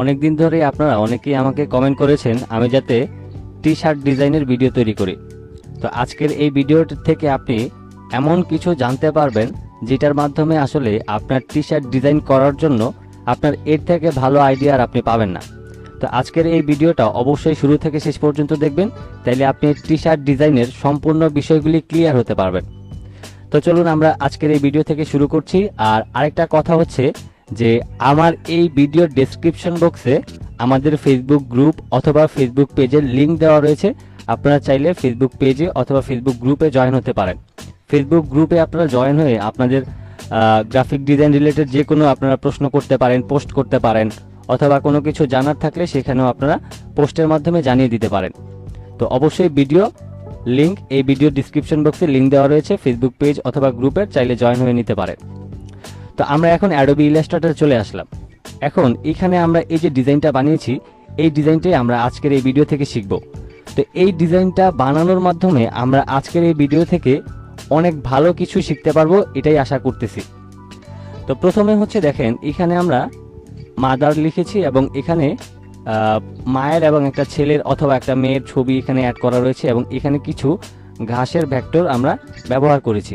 অনেক দিন ধরে আপনারা অনেকেই আমাকে কমেন্ট করেছেন আমি যাতে টি শার্ট ডিজাইনের ভিডিও তৈরি করি। তো আজকের এই ভিডিও থেকে আপনি এমন কিছু জানতে পারবেন যেটার মাধ্যমে আসলে আপনার টি শার্ট ডিজাইন করার জন্য আপনার এর থেকে ভালো আইডিয়া আর আপনি পাবেন না। তো আজকের এই ভিডিওটা অবশ্যই শুরু থেকে শেষ পর্যন্ত দেখবেন, তাইলে আপনি টি শার্ট ডিজাইনের সম্পূর্ণ বিষয়গুলি ক্লিয়ার হতে পারবেন। তো চলুন আমরা আজকের এই ভিডিও থেকে শুরু করছি, আর আরেকটা কথা হচ্ছে যে আমার এই ভিডিওর ডেসক্রিপশন বক্সে আমাদের ফেসবুক গ্রুপ অথবা ফেসবুক পেজের লিংক দেওয়া রয়েছে। আপনারা চাইলে ফেসবুক পেজে অথবা ফেসবুক গ্রুপে জয়েন হতে পারেন। ফেসবুক গ্রুপে আপনারা জয়েন হয়ে আপনাদের গ্রাফিক ডিজাইন রিলেটেড যে কোনো আপনারা প্রশ্ন করতে পারেন পোস্ট করতে পারেন, অথবা কোনো কিছু জানার থাকলে সেখানেও আপনারা পোস্টের মাধ্যমে জানিয়ে দিতে পারেন। তো অবশ্যই ভিডিও লিংক এই ভিডিও ডিসক্রিপশন বক্সে লিংক দেওয়া রয়েছে। ফেসবুক পেজ অথবা গ্রুপের চাইলে জয়েন হয়ে নিতে পারেন। তো আমরা এখন অ্যাডোবি ইলাস্ট্রেটর চলে আসলাম। এখন এখানে আমরা এই যে ডিজাইনটা বানিয়েছি, এই ডিজাইনটাই আমরা আজকের এই ভিডিও থেকে শিখব। তো এই ডিজাইনটা বানানোর মাধ্যমে আমরা আজকের এই ভিডিও থেকে অনেক ভালো কিছু শিখতে পারব, এটাই আশা করতেছি। তো প্রথমে হচ্ছে দেখেন, এখানে আমরা মাদার লিখেছি এবং এখানে মায়ের এবং একটা ছেলের অথবা একটা মেয়ের ছবি এখানে অ্যাড করা রয়েছে এবং এখানে কিছু ঘাসের ভেক্টর আমরা ব্যবহার করেছি।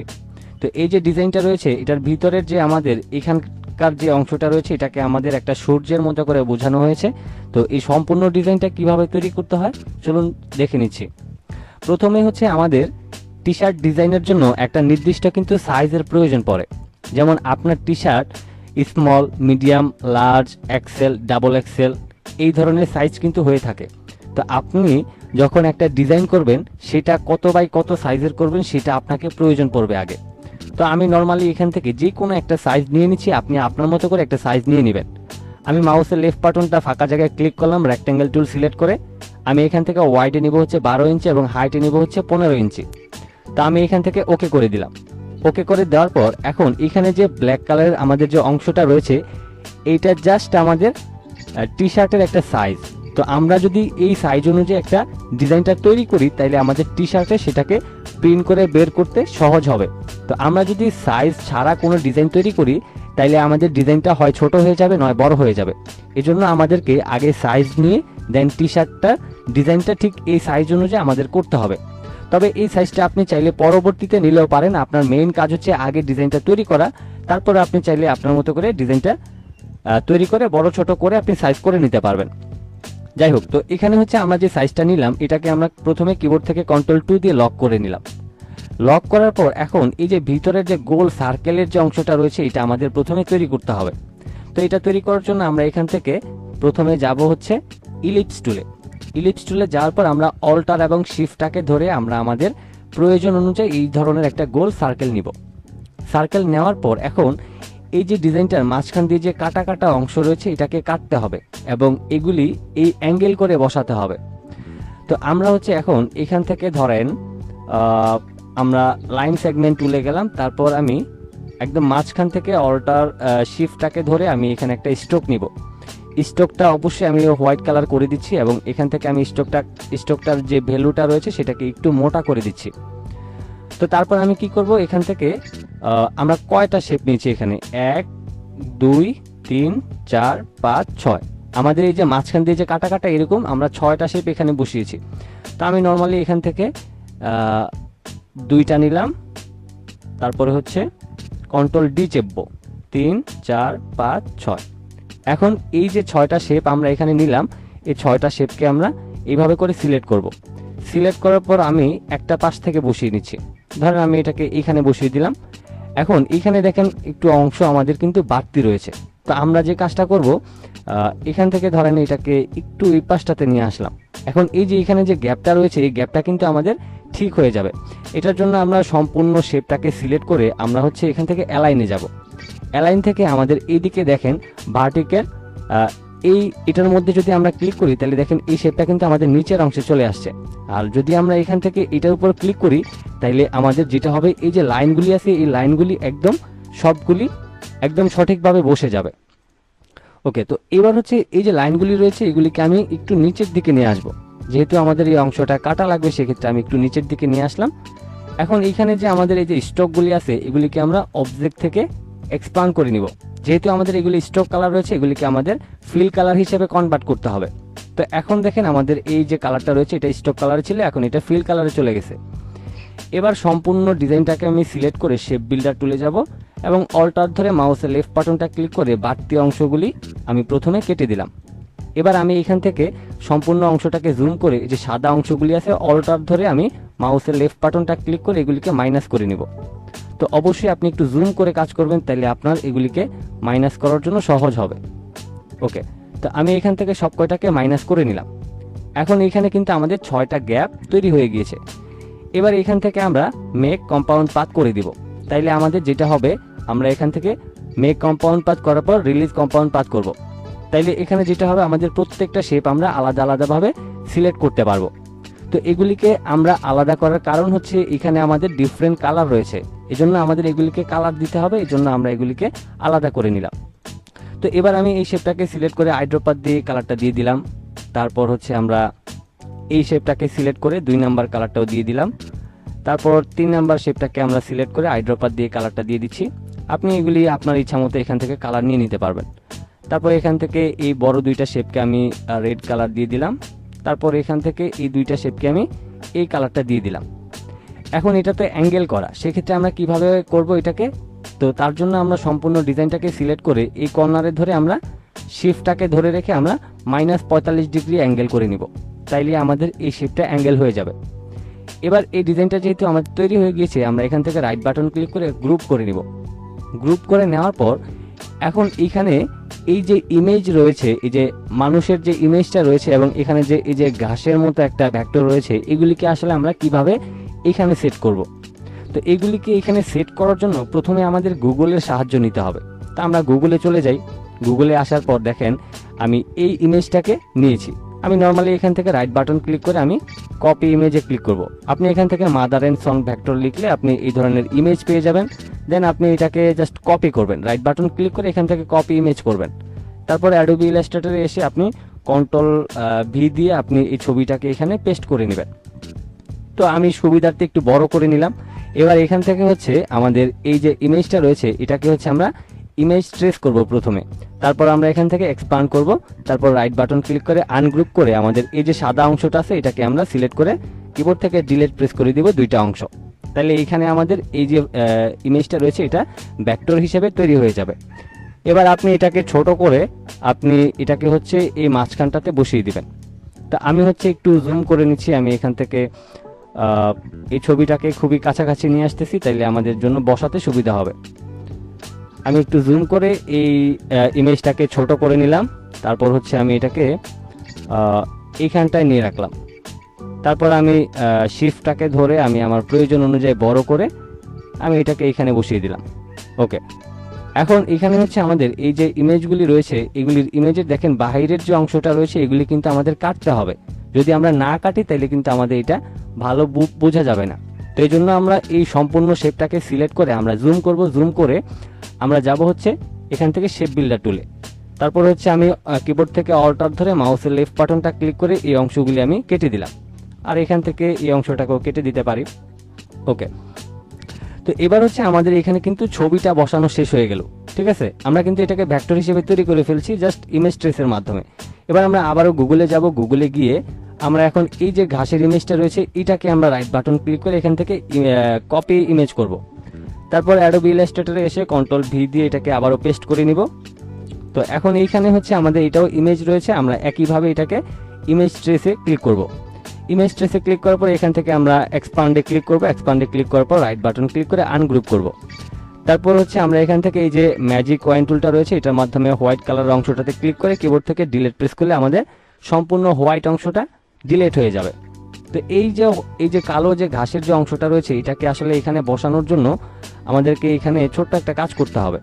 তো এই যে ডিজাইনটা রয়েছে, এটার ভিতরের যে আমাদের এখানকার যে অংশটা রয়েছে, এটাকে আমাদের একটা সূর্যের মতো করে বোঝানো হয়েছে। তো এই সম্পূর্ণ ডিজাইনটা কীভাবে তৈরি করতে হয়, চলুন দেখে নিচ্ছি। প্রথমে হচ্ছে আমাদের টি শার্ট ডিজাইনের জন্য একটা নির্দিষ্ট কিন্তু সাইজের প্রয়োজন পড়ে। যেমন আপনার T shirt small medium large XL double XL এই ধরনের সাইজ কিন্তু হয়ে থাকে। তো আপনি যখন একটা ডিজাইন করবেন, সেটা কত বাই কত সাইজের করবেন, সেটা আপনাকে প্রয়োজন পড়বে আগে। তো আমি নর্মালি এখান থেকে যে কোনো একটা সাইজ নিয়ে নিচ্ছি, আপনি আপনার মতো করে একটা সাইজ নিয়ে নেবেন। আমি মাউসের লেফট বাটনটা ফাঁকা জায়গায় ক্লিক করলাম রেক্ট্যাঙ্গেল টুল সিলেক্ট করে। আমি এখান থেকে ওয়াইডে নিব হচ্ছে বারো ইঞ্চি এবং হাইটে নিব হচ্ছে পনেরো ইঞ্চি তো আমি এখান থেকে ওকে করে দিলাম। ওকে করে দেওয়ার পর এখন এখানে যে ব্ল্যাক কালারের আমাদের যে অংশটা রয়েছে, এইটা জাস্ট আমাদের টি শার্টের একটা সাইজ তো আমরা যদি এই সাইজ অনুযায়ী একটা ডিজাইনটা তৈরি করি তাহলে আমাদের টি শার্টে সেটাকে প্রিন্ট করে বের করতে সহজ হবে। তো আমরা যদি সাইজ ছাড়া কোনো ডিজাইন তৈরি করি, তাইলে আমাদের ডিজাইনটা হয় ছোট হয়ে যাবে, নয় বড় হয়ে যাবে। এজন্য আমাদেরকে আগে সাইজ নিয়ে দেন টি শার্টটা ডিজাইনটা ঠিক এই সাইজ অনুযায়ী আমাদের করতে হবে। তবে এই সাইজটা আপনি চাইলে পরবর্তীতে নিলেও পারেন। আপনার মেইন কাজ হচ্ছে আগে ডিজাইনটা তৈরি করা। তারপরে আপনি চাইলে আপনার মতো করে ডিজাইনটা তৈরি করে, বড় ছোট করে আপনি সাইজ করে নিতে পারবেন। যাই হোক, তো এখানে হচ্ছে আমরা যে সাইজটা নিলাম, এটাকে আমরা প্রথমে কিবোর্ড থেকে কন্ট্রোল টু দিয়ে লক করে নিলাম। লক করার পর এখন এই যে ভিতরের যে গোল সার্কেলের যে অংশটা রয়েছে, এটা আমাদের প্রথমে তৈরি করতে হবে। তো এটা তৈরি করার জন্য আমরা এখান থেকে প্রথমে যাব হচ্ছে ইলিপস টুলে ইলিপস টুলে যাওয়ার পর আমরা অল্টার এবং শিফটটাকে ধরে আমরা আমাদের প্রয়োজন অনুযায়ী এই ধরনের একটা গোল সার্কেল নিব। সার্কেল নেওয়ার পর এখন এই যে ডিজাইনটার মাঝখান দিয়ে যে কাটা কাটা অংশ রয়েছে, এটাকে কাটতে হবে এবং এগুলি এই অ্যাঙ্গেল করে বসাতে হবে। তো আমরা হচ্ছে এখন এখান থেকে ধরেন আমরা লাইন সেগমেন্ট তুলে গেলাম, তারপর আমি একদম মাঝখান থেকে অল্টার শিফটটাকে ধরে আমি এখানে একটা স্ট্রোক নিব। স্ট্রোকটা অবশ্যই আমি হোয়াইট কালার করে দিচ্ছি এবং এখান থেকে আমি স্ট্রোকটা স্ট্রোকটার যে ভ্যালুটা রয়েছে সেটাকে একটু মোটা করে দিচ্ছি। তো তারপর আমি কি করব? এখান থেকে আমরা কয়টা শেপ নিয়েছি এখানে? এক, দুই, তিন, চার, পাঁচ, ছয়। আমাদের এই যে মাঝখান দিয়ে যে কাটা কাটা এরকম, আমরা ছয়টা শেপ এখানে বসিয়েছি। তো আমি নর্মালি এখান থেকে দুইটা নিলাম। তারপরে হচ্ছে কন্ট্রোল ডি চেপবো। তিন, চার, পাঁচ, ছয়। এখন এই যে ছয়টা শেপ আমরা এখানে নিলাম, এই ছয়টা শেপকে আমরা এইভাবে করে সিলেক্ট করব। সিলেক্ট করার পর আমি একটা পাশ থেকে বসিয়ে নিচ্ছি। ধরেন আমি এটাকে এখানে বসিয়ে দিলাম। এখন এখানে দেখেন একটু অংশ আমাদের কিন্তু বাড়তি রয়েছে। তো আমরা যে কাজটা করব এখান থেকে ধরেন এটাকে একটু এই পাশটাতে নিয়ে আসলাম। এখন এই যে এখানে যে গ্যাপটা রয়েছে, এই গ্যাপটা কিন্তু আমাদের ঠিক হয়ে যাবে। এটার জন্য আমরা সম্পূর্ণ শেপটাকে সিলেক্ট করে আমরা হচ্ছে এখান থেকে অ্যালাইনে যাব। অ্যালাইন থেকে আমাদের এইদিকে দেখেন ভার্টিক্যাল এই এটার মধ্যে যদি আমরা ক্লিক করি, তাহলে দেখেন এই শেপটা কিন্তু আমাদের নিচের অংশে চলে আসছে। আর যদি আমরা এখান থেকে এটার উপর ক্লিক করি তাইলে আমাদের যেটা হবে, এই যে লাইনগুলি আছে, এই লাইনগুলি একদম সবগুলি একদম সঠিকভাবে বসে যাবে। ওকে তো এবার হচ্ছে এই যে লাইনগুলি রয়েছে, এগুলিকে আমি একটু নিচের দিকে নিয়ে আসব। যেহেতু আমাদের এই অংশটা কাটা লাগবে, সেক্ষেত্রে আমি একটু নিচের দিকে নিয়ে আসলাম। এখন এইখানে যে আমাদের এই যে স্টকগুলি আছে, এগুলিকে আমরা অবজেক্ট থেকে এক্সপান্ড করে নিব। যেহেতু আমাদের এগুলি স্টক কালার রয়েছে, এগুলিকে আমাদের ফিল কালার হিসেবে কনভার্ট করতে হবে। তো এখন দেখেন আমাদের এই যে কালারটা রয়েছে, এটা স্টক কালার ছিল, এখন এটা ফিল কালারে চলে গেছে। এবার সম্পূর্ণ ডিজাইনটাকে আমি সিলেক্ট করে শেপ বিল্ডার তুলে যাব এবং অল্টার ধরে মাউসের লেফট বাটনটা ক্লিক করে বাড়তি অংশগুলি আমি প্রথমে কেটে দিলাম। এবার আমি এখান থেকে সম্পূর্ণ অংশটাকে জুম করে যে সাদা অংশগুলি আছে অল্টার ধরে আমি মাউসের লেফট বাটনটা ক্লিক করে এগুলিকে মাইনাস করে নিব। তো অবশ্যই আপনি একটু জুম করে কাজ করবেন তাহলে আপনার এগুলিকে মাইনাস করার জন্য সহজ হবে। ওকে তো আমি এখান থেকে সব কয়টাকে মাইনাস করে নিলাম। এখন এখানে কিন্তু আমাদের ছয়টা গ্যাপ তৈরি হয়ে গিয়েছে। এবার এখান থেকে আমরা মেক কম্পাউন্ড পাত করে দিব। তাইলে আমাদের যেটা হবে, আমরা এখান থেকে মেক কম্পাউন্ড পাত করার পর রিলিজ কম্পাউন্ড পাত করব। তাইলে এখানে যেটা হবে, আমাদের প্রত্যেকটা শেপ আমরা আলাদা আলাদাভাবে সিলেক্ট করতে পারব। তো এগুলিকে আমরা আলাদা করার কারণ হচ্ছে, এখানে আমাদের ডিফারেন্ট কালার রয়েছে। এজন্য আমাদের এগুলিকে কালার দিতে হবে, এজন্য আমরা এগুলিকে আলাদা করে নিলাম। তো এবার আমি এই শেপটাকে সিলেক্ট করে আইড্রোপাত দিয়ে কালারটা দিয়ে দিলাম। তারপর হচ্ছে আমরা এই শেপটাকে সিলেক্ট করে দুই নাম্বার কালারটাও দিয়ে দিলাম। তারপর তিন নাম্বার শেপটাকে আমরা সিলেক্ট করে আইড্রোপাত দিয়ে কালারটা দিয়ে দিচ্ছি। আপনি এগুলি আপনার ইচ্ছা মতো এখান থেকে কালার নিয়ে নিতে পারবেন। তারপর এখান থেকে এই বড় দুইটা শেপকে আমি রেড কালার দিয়ে দিলাম। তারপর এখান থেকে এই দুইটা শেপকে আমি এই কালারটা দিয়ে দিলাম। এখন এটা তো অ্যাঙ্গেল করা, সেক্ষেত্রে আমরা কীভাবে করব এটাকে? তো তার জন্য আমরা সম্পূর্ণ ডিজাইনটাকে সিলেক্ট করে এই কর্নারে ধরে আমরা শিফটটাকে ধরে রেখে আমরা মাইনাস পঁয়তাল্লিশ ডিগ্রি অ্যাঙ্গেল করে নিব। তাইলে আমাদের এই শেপটা অ্যাঙ্গেল হয়ে যাবে। এবার এই ডিজাইনটা যেহেতু আমাদের তৈরি হয়ে গিয়েছে, আমরা এখান থেকে রাইট বাটন ক্লিক করে গ্রুপ করে নিব। গ্রুপ করে নেওয়ার পর, এখন এখানে এই যে ইমেজ রয়েছে, এই যে মানুষের যে ইমেজটা রয়েছে এবং এখানে যে, এই যে ঘাসের মতো একটা ভ্যাক্টর রয়েছে, এগুলিকে আসলে আমরা কীভাবে এখানে সেট করব? তো এগুলিকে এখানে সেট করার জন্য প্রথমে আমাদের গুগলের সাহায্য নিতে হবে। তা আমরা গুগলে চলে যাই। গুগলে আসার পর দেখেন, আমি এই ইমেজটাকে নিয়েছি। আমি নর্মালি এখান থেকে রাইট বাটন ক্লিক করে আমি কপি ইমেজে ক্লিক করব। আপনি এখান থেকে মাদার অ্যান্ড সং ভ্যাক্টর লিখলে আপনি এই ধরনের ইমেজ পেয়ে যাবেন। দেন আপনি এটাকে জাস্ট কপি করবেন। রাইট বাটন ক্লিক করে এখান থেকে কপি ইমেজ করবেন। তারপর অ্যাডোবি ইলাস্ট্রেটরে এসে আপনি কন্ট্রোল ভি দিয়ে আপনি এই ছবিটাকে এখানে পেস্ট করে নেবেন। তো আমি সুবিধার্থে একটু বড় করে নিলাম। এবার এখান থেকে হচ্ছে আমাদের এই যে ইমেজটা রয়েছে, এটাকে হচ্ছে আমরা ইমেজ ট্রেস করব প্রথমে। তারপর আমরা এখান থেকে এক্সপান্ড করব। তারপর রাইট বাটন ক্লিক করে আনগ্রুপ করে আমাদের এই যে সাদা অংশটা আছে, এটাকে আমরা সিলেক্ট করে কিবোর্ড থেকে ডিলেট প্রেস করে দিব দুইটা অংশ। তাহলে এইখানে আমাদের এই যে ইমেজটা রয়েছে, এটা ভেক্টর হিসেবে তৈরি হয়ে যাবে। এবার আপনি এটাকে ছোট করে আপনি এটাকে হচ্ছে এই মাঝখানটাতে বসিয়ে দিবেন। তা আমি হচ্ছে একটু জুম করে নিচ্ছি, আমি এখান থেকে এই ছবিটাকে খুবই কাছাকাছি নিয়ে আসতেছি, তাইলে আমাদের জন্য বসাতে সুবিধা হবে। আমি একটু জুম করে এই ইমেজটাকে ছোট করে নিলাম। তারপর হচ্ছে আমি এটাকে এইখানটায় নিয়ে রাখলাম। তারপর আমি শিফটটাকে ধরে আমি আমার প্রয়োজন অনুযায়ী বড় করে আমি এটাকে এখানে বসিয়ে দিলাম। ওকে। এখন এখানে হচ্ছে আমাদের এই যে ইমেজগুলি রয়েছে, এগুলির ইমেজের দেখেন বাহিরের যে অংশটা রয়েছে, এগুলি কিন্তু আমাদের কাটতে হবে। যদি আমরা না কাটি, তাহলে কিন্তু আমাদের এটা ভালো বোঝা যাবে না। তো এই জন্য আমরা এই সম্পূর্ণ শেপটাকে সিলেক্ট করে আমরা জুম করব জুম করে আমরা যাব হচ্ছে এখান থেকে শেপ বিল্ডার টুলে তারপর হচ্ছে আমি কিবোর্ড থেকে অল্টার ধরে মাউসের লেফট বাটনটা ক্লিক করে এই অংশগুলি আমি কেটে দিলাম। আর এখান থেকে এই অংশটাকেও কেটে দিতে পারি। ওকে তো এবার হচ্ছে আমাদের এখানে কিন্তু ছবিটা বসানো শেষ হয়ে গেল। ঠিক আছে? আমরা কিন্তু এটাকে ভেক্টর হিসেবে তৈরি করে ফেলছি জাস্ট ইমেজ ট্রেসের মাধ্যমে। এবার আমরা আবারও গুগলে যাব। গুগলে গিয়ে আমরা এখন এই যে ঘাসের ইমেজটা রয়েছে, এটাকে আমরা রাইট বাটন ক্লিক করে এখান থেকে কপি ইমেজ করব। তারপর অ্যাডোবি ইলাস্ট্রেটরে এসে কন্ট্রোল ভি দিয়ে এটাকে আবারও পেস্ট করে নিব। তো এখন এইখানে হচ্ছে আমাদের এটাও ইমেজ রয়েছে, আমরা একইভাবে এটাকে ইমেজ ট্রেসে ক্লিক করব। ইমেজ ট্রেসে ক্লিক করার পর এখান থেকে আমরা এক্সপান্ডে ক্লিক করব এক্সপান্ডে ক্লিক করার পর রাইট বাটন ক্লিক করে আনগ্রুপ করব। তারপর হচ্ছে আমরা এখান থেকে এই যে ম্যাজিক কয়েন টুলটা রয়েছে, এটার মাধ্যমে হোয়াইট কালার অংশটাতে ক্লিক করে কিবোর্ড থেকে ডিলেট প্রেস করলে আমাদের সম্পূর্ণ হোয়াইট অংশটা ডিলেট হয়ে যাবে। তো এই যে এই যে কালো যে ঘাসের যে অংশটা রয়েছে, এটাকে আসলে এখানে বসানোর জন্য আমাদেরকে এখানে ছোট্ট একটা কাজ করতে হবে।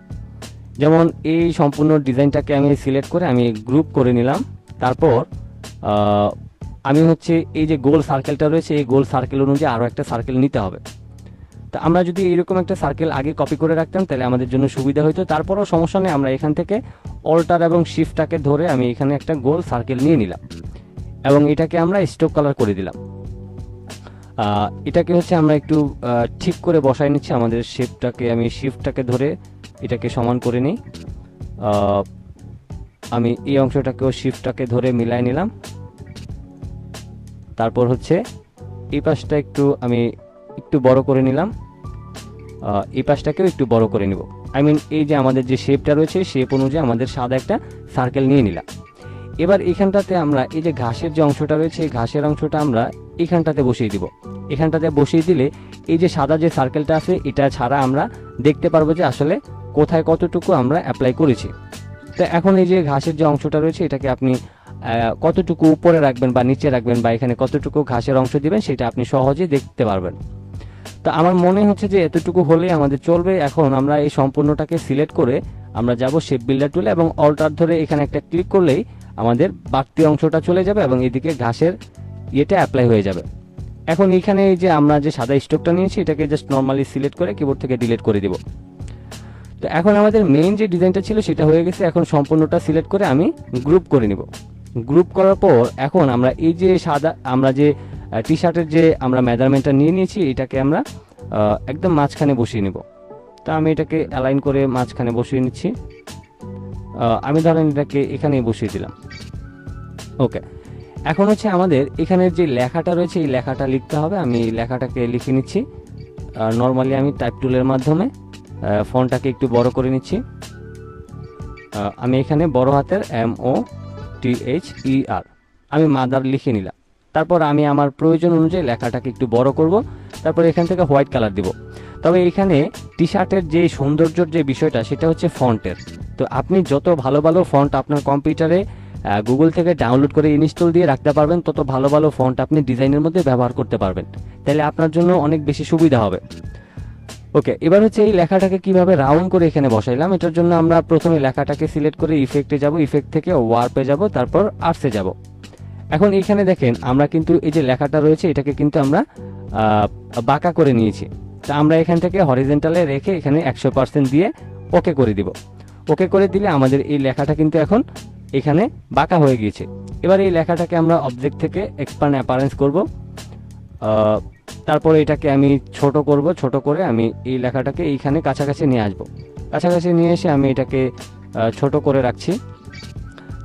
যেমন এই সম্পূর্ণ ডিজাইনটাকে আমি সিলেক্ট করে আমি গ্রুপ করে নিলাম। তারপর আমি হচ্ছে এই যে গোল সার্কেলটা রয়েছে, এই গোল সার্কেল অনুযায়ী আরও একটা সার্কেল নিতে হবে। তা আমরা যদি এরকম একটা সার্কেল আগে কপি করে রাখতাম, তাহলে আমাদের জন্য সুবিধা হতো তারপরও সমস্যা নেই, আমরা এখান থেকে অল্টার এবং শিফটটাকে ধরে আমি এখানে একটা গোল সার্কেল নিয়ে নিলাম। এবং এটাকে আমরা স্টোক কালার করে দিলাম। এটাকে হচ্ছে আমরা একটু ঠিক করে বসাই নিচ্ছি। আমাদের শেপটাকে আমি শিফটটাকে ধরে এটাকে সমান করে নিই। আমি এই অংশটাকেও শিফটটাকে ধরে মিলাই নিলাম। তারপর হচ্ছে এই পাশটা একটু আমি একটু বড় করে নিলাম। এই পাশটাকেও একটু বড় করে নিব। আই মিন এই যে আমাদের যে শেপটা রয়েছে শেপ অনুযায়ী আমাদের সাদা একটা সার্কেল নিয়ে নিলাম। এবার এখানটাতে আমরা এই যে ঘাসের যে অংশটা রয়েছে, এই ঘাসের অংশটা আমরা এখানটাতে বসিয়ে দিব। এখানটাতে বসিয়ে দিলে এই যে সাদা যে সার্কেলটা আছে, এটা ছাড়া আমরা দেখতে পারব যে আসলে কোথায় কতটুকু আমরা অ্যাপ্লাই করেছি। তো এখন এই যে ঘাসের যে অংশটা রয়েছে, এটাকে আপনি কতটুকু উপরে রাখবেন বা নিচে রাখবেন বা এখানে কতটুকু ঘাসের অংশ দিবেন, সেটা আপনি সহজে দেখতে পারবেন। তো আমার মনে হচ্ছে যে এতটুকু হলেই আমাদের চলবে। এখন আমরা এই সম্পূর্ণটাকে সিলেক্ট করে আমরা যাব শেপ বিল্ডার টুলে এবং অল্টার ধরে এখানে একটা ক্লিক করলেই আমাদের বাড়তি অংশটা চলে যাবে এবং এদিকে ঘাসের ইয়েটা অ্যাপ্লাই হয়ে যাবে। এখন এখানে এই যে আমরা যে সাদা স্টকটা নিয়েছি, এটাকে জাস্ট নর্মালি সিলেক্ট করে কিবোর্ড থেকে ডিলিট করে দিব। তো এখন আমাদের মেইন যে ডিজাইনটা ছিল, সেটা হয়ে গেছে। এখন সম্পূর্ণটা সিলেক্ট করে আমি গ্রুপ করে নিব। গ্রুপ করার পর এখন আমরা এই যে সাদা, আমরা যে টি শার্টের যে আমরা মেজারমেন্টটা নিয়ে নিয়েছি, এটাকে আমরা একদম মাঝখানে বসিয়ে নিব। তা আমি এটাকে অ্যালাইন করে মাঝখানে বসিয়ে নিচ্ছি। আমি ধরেন এটাকে এখানেই বসিয়ে দিলাম। ওকে। এখন হচ্ছে আমাদের এখানের যে লেখাটা রয়েছে, এই লেখাটা লিখতে হবে। আমি লেখাটাকে লিখে নিচ্ছি। নর্মালি আমি টাইপ টুলের মাধ্যমে ফোনটাকে একটু বড় করে নিচ্ছি। আমি এখানে বড় হাতের M O T H E আর আমি মাদার লিখে নিলাম। তারপর আমি আমার প্রয়োজন অনুযায়ী লেখাটাকে একটু বড় করব। তারপর এখান থেকে হোয়াইট কালার দিব। তবে এখানে টি শার্টের যে সৌন্দর্যর যে বিষয়টা, সেটা হচ্ছে ফন্টের তো আপনি যত ভালো ভালো ফন্ট আপনার কম্পিউটারে গুগল থেকে ডাউনলোড করে ইনস্টল দিয়ে রাখতে পারবেন, তত ভালো ভালো ফন্ট আপনি ডিজাইনের মধ্যে ব্যবহার করতে পারবেন। তাহলে আপনার জন্য অনেক বেশি সুবিধা হবে। ওকে এবার হচ্ছে এই লেখাটাকে কীভাবে রাউন্ড করে এখানে বসাইলাম, এটার জন্য আমরা প্রথমে লেখাটাকে সিলেক্ট করে ইফেক্টে যাব ইফেক্ট থেকে ওয়ার্পে যাব, তারপর আর্টসে যাব। এখন এখানে দেখেন, আমরা কিন্তু এই যে লেখাটা রয়েছে, এটাকে কিন্তু আমরা বাঁকা করে নিয়েছি। তা আমরা এখান থেকে হরিজেন্টালে রেখে এখানে একশো পার্সেন্ট দিয়ে ওকে করে দিব। ওকে করে দিলে আমাদের এই লেখাটা কিন্তু এখন এখানে বাঁকা হয়ে গিয়েছে। এবার এই লেখাটাকে আমরা অবজেক্ট থেকে এক্সপান্ড অ্যাপারেন্স করব। তারপরে এটাকে আমি ছোট করব, ছোট করে আমি এই লেখাটাকে এইখানে কাছাকাছি নিয়ে আসব। কাছাকাছি নিয়ে এসে আমি এটাকে ছোট করে রাখছি।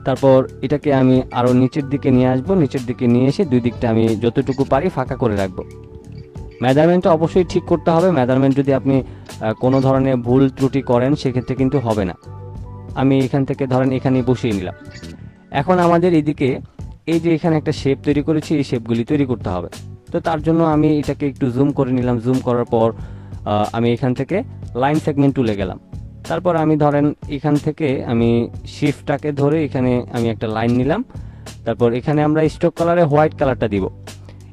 তারপর এটাকে আমি আরও নিচের দিকে নিয়ে আসব। নিচের দিকে নিয়ে এসে দুই দিকটা আমি যতটুকু পারি ফাঁকা করে রাখব। মেজারমেন্টটা অবশ্যই ঠিক করতে হবে। মেজারমেন্ট যদি আপনি কোনো ধরনের ভুল ত্রুটি করেন, সেক্ষেত্রে কিন্তু হবে না। আমি এখান থেকে ধরেন এখানে বসিয়ে নিলাম। এখন আমাদের এদিকে এই যে এখানে একটা শেপ তৈরি করেছি, এই শেপগুলি তৈরি করতে হবে। তো তার জন্য আমি এটাকে একটু জুম করে নিলাম। জুম করার পর আমি এখান থেকে লাইন সেগমেন্ট তুলে গেলাম। তারপর আমি ধরেন এখান থেকে আমি শিফটটাকে ধরে এখানে আমি একটা লাইন নিলাম। তারপর এখানে আমরা স্টক কালারে হোয়াইট কালারটা দিব।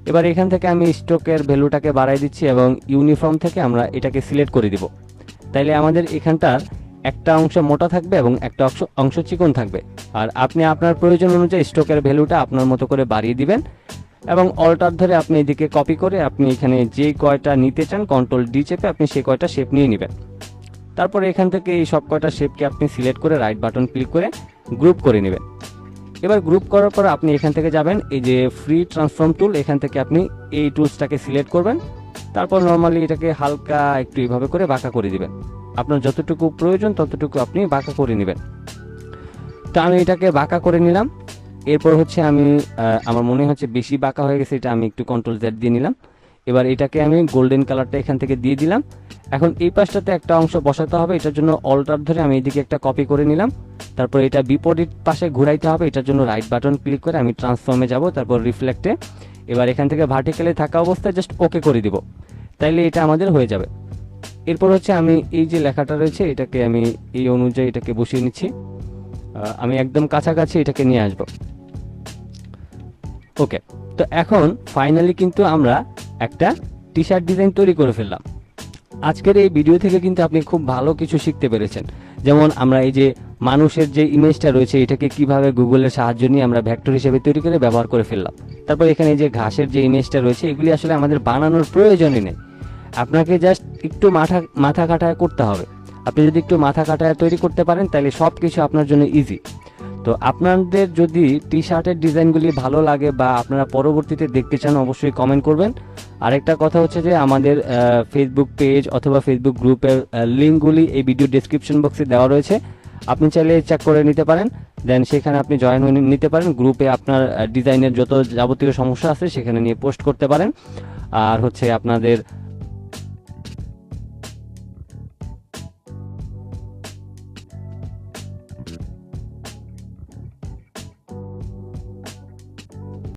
এবার এখান থেকে আমি স্টকের ভ্যালুটাকে বাড়াই দিচ্ছি এবং ইউনিফর্ম থেকে আমরা এটাকে সিলেক্ট করে দিব। তাইলে আমাদের এখানটার একটা অংশ মোটা থাকবে এবং একটা অংশ অংশ চিকন থাকবে। আর আপনি আপনার প্রয়োজন অনুযায়ী স্টকের ভ্যালুটা আপনার মতো করে বাড়িয়ে দিবেন এবং অল্টার ধরে আপনি এদিকে কপি করে আপনি এখানে যে কয়টা নিতে চান কন্ট্রোল ডি চেপে আপনি সেই কয়টা শেপ নিয়ে নেবেন। তারপরে এখান থেকে এই সব কয়টা শেপকে আপনি সিলেক্ট করে রাইট বাটন ক্লিক করে গ্রুপ করে নেবেন। এবার গ্রুপ করার পর আপনি এখান থেকে যাবেন, এই যে ফ্রি ট্রান্সফর্ম টুল এখান থেকে আপনি এই টুলসটাকে সিলেক্ট করবেন। তারপর নর্মালি এটাকে হালকা একটু এইভাবে করে বাঁকা করে দিবেন। আপনার যতটুকু প্রয়োজন, ততটুকু আপনি বাঁকা করে নেবেন। তো আমি এটাকে বাঁকা করে নিলাম। এরপর হচ্ছে আমি আমার মনে হচ্ছে বেশি বাঁকা হয়ে গেছে, এটা আমি একটু কন্ট্রোল জেড দিয়ে নিলাম। এবার এটাকে আমি গোল্ডেন কালারটা এখান থেকে দিয়ে দিলাম। এখন এই পাশটাতে একটা অংশ বসাতে হবে, এটার জন্য অল্টার ধরে আমি এদিকে একটা কপি করে নিলাম। তারপর এটা বিপরীত পাশে ঘুরাইতে হবে, এটার জন্য রাইট বাটন ক্লিক করে আমি ট্রান্সফর্মে যাব, তারপর রিফ্লেক্টে এবার এখান থেকে ভার্টিক্যালে থাকা অবস্থায় জাস্ট ওকে করে দিব। তাইলে এটা আমাদের হয়ে যাবে। এরপর হচ্ছে আমি এই যে লেখাটা রয়েছে, এটাকে আমি এই অনুযায়ী এটাকে বসিয়ে নিচ্ছি। আমি একদম কাছাকাছি এটাকে নিয়ে আসব। ওকে, তো এখন ফাইনালি কিন্তু আমরা একটা টি শার্ট ডিজাইন তৈরি করে ফেললাম। আজকের এই ভিডিও থেকে কিন্তু আপনি খুব ভালো কিছু শিখতে পেরেছেন। যেমন আমরা এই যে মানুষের যে ইমেজটা রয়েছে, এটাকে কীভাবে গুগলের সাহায্য নিয়ে আমরা ভ্যাক্টর হিসেবে তৈরি করে ব্যবহার করে ফেললাম। তারপর এখানে যে ঘাসের যে ইমেজটা রয়েছে, এগুলি আসলে আমাদের বানানোর প্রয়োজনই নেই। আপনাকে জাস্ট একটু মাথা মাথা কাটায় করতে হবে। আপনি যদি একটু মাথা কাটায় তৈরি করতে পারেন, তাহলে সব কিছু আপনার জন্য ইজি তো আপনাদের যদি টি শার্টের ডিজাইনগুলি ভালো লাগে বা আপনারা পরবর্তীতে দেখতে চান, অবশ্যই কমেন্ট করবেন। আরেকটা কথা হচ্ছে যে আমাদের ফেসবুক পেজ অথবা ফেসবুক গ্রুপের লিঙ্কগুলি এই ভিডিও ডেসক্রিপশন বক্সে দেওয়া রয়েছে। আপনি চাইলে চেক করে নিতে পারেন। দেন সেখানে আপনি জয়েন হয়ে নিতে পারেন। গ্রুপে আপনার ডিজাইনের যত যাবতীয় সমস্যা আছে, সেখানে নিয়ে পোস্ট করতে পারেন। আর হচ্ছে আপনাদের